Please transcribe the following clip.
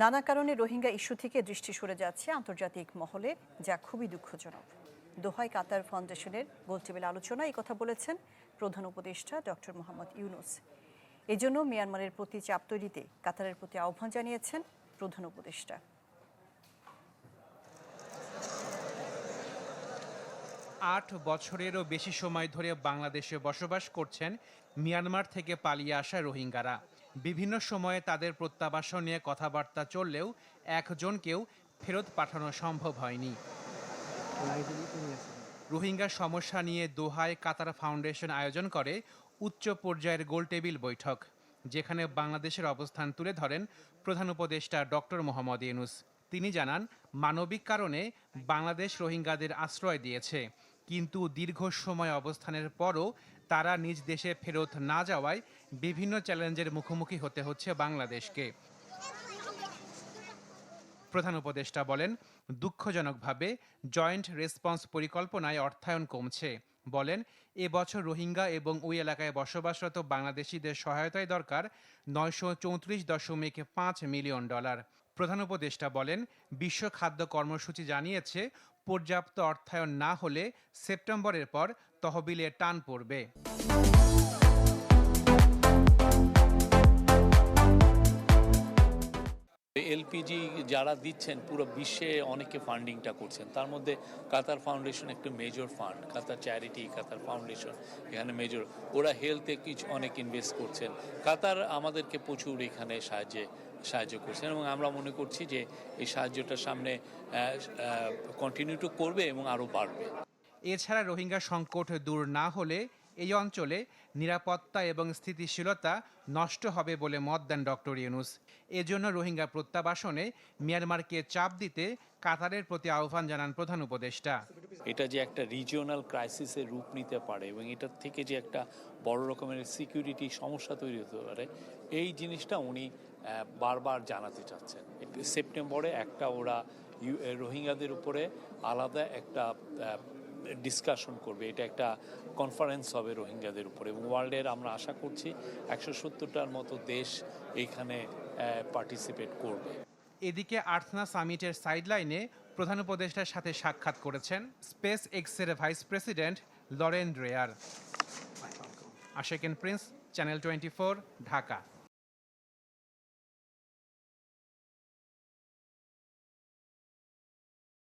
নানা কারণে রোহিঙ্গা ইস্যু থেকে দৃষ্টি সরে যাচ্ছে আন্তর্জাতিক মহলে, যা খুবই দুঃখজনক। দোহাই কাতার ফাউন্ডেশনের গোলটেবিল আলোচনায় এই কথা বলেছেন প্রধান উপদেষ্টা ডক্টর মোহাম্মদ ইউনুস। এজন্য মিয়ানমারের প্রতি চাপ তৈরিতে কাতারের প্রতি আহ্বান জানিয়েছেন প্রধান উপদেষ্টা। আট বছরেরও বেশি সময় ধরে বাংলাদেশে বসবাস করছেন মিয়ানমার থেকে পালিয়ে আসা রোহিঙ্গারা। বিভিন্ন সময়ে তাদের প্রত্যাবাসন নিয়ে কথাবার্তা চললেও একজনকেও ফেরত পাঠানো সম্ভব হয়নি। রোহিঙ্গা সমস্যা নিয়ে দোহায় কাতার ফাউন্ডেশন আয়োজন করে উচ্চ পর্যায়ের গোলটেবিল বৈঠক, যেখানে বাংলাদেশের অবস্থান তুলে ধরেন প্রধান উপদেষ্টা ডক্টর মোহাম্মদ ইউনুস। তিনি জানান, মানবিক কারণে বাংলাদেশ রোহিঙ্গাদের আশ্রয় দিয়েছে। কিন্তু দীর্ঘ সময় অবস্থানের পরও তারা নিজ দেশে ফেরত না যাওয়ায় বিভিন্ন চ্যালেঞ্জের মুখোমুখি হতে হচ্ছে বাংলাদেশকে। প্রধান উপদেষ্টা বলেন, দুঃখজনকভাবে জয়েন্ট রেসপন্স পরিকল্পনায় অর্থায়ন কমছে। বলেন, এবছর রোহিঙ্গা এবং ওই এলাকায় বসবাসরত বাংলাদেশিদের সহায়তায় দরকার নয়শো চৌত্রিশ দশমিক পাঁচ মিলিয়ন ডলার। প্রধান উপদেষ্টা বলেন, বিশ্ব খাদ্য কর্মসূচি জানিয়েছে, পর্যাপ্ত অর্থায়ন না হলে সেপ্টেম্বরের পর তহবিলে টান পড়বে। এলপিজি যারা দিচ্ছেন, পুরো বিশ্বে অনেকে ফান্ডিংটা করছেন। তার মধ্যে কাতার ফাউন্ডেশন একটা major fund Qatar charity Qatar foundation এখানে মেজর ওরা হেলথে কিছু অনেক ইনভেস্ট করছেন। কাতার আমাদেরকে প্রচুর এখানে সাহায্যে, সাহায্য করছেন এবং আমরা মনে করছি যে এই সাহায্যটা সামনে কন্টিনিউ টু করবে এবং আরও বাড়বে। এছাড়া রোহিঙ্গা সংকট দূর না হলে এই অঞ্চলে নিরাপত্তা এবং স্থিতিশীলতা নষ্ট হবে বলে মত দেন ডক্টর ইউনুস। এজন্য রোহিঙ্গা প্রত্যাবাসনে মিয়ানমারকে চাপ দিতে কাতারের প্রতি আহ্বান জানান প্রধান উপদেষ্টা। এটা যে একটা রিজিওনাল ক্রাইসিসের রূপ নিতে পারে এবং এটার থেকে যে একটা বড় রকমের সিকিউরিটি সমস্যা তৈরি হতে পারে, এই জিনিসটা উনি বারবার জানাতে চাচ্ছেন। সেপ্টেম্বরে একটা ওরা রোহিঙ্গাদের উপরে আলাদা একটা ডিসকাশন করবে, এটা একটা কনফারেন্স হবে রোহিঙ্গাদের উপরে এবং ওয়ার্ল্ডের আমরা আশা করছি একশো সত্তরটার মতো দেশ এইখানে পার্টিসিপেট করবে। এদিকে আর্থনা সামিটের সাইডলাইনে প্রধান উপদেষ্টার সাথে সাক্ষাৎ করেছেন স্পেস এক্সের vice president Lauren Dreyer. Ashequen Prince channel twenty Dhaka.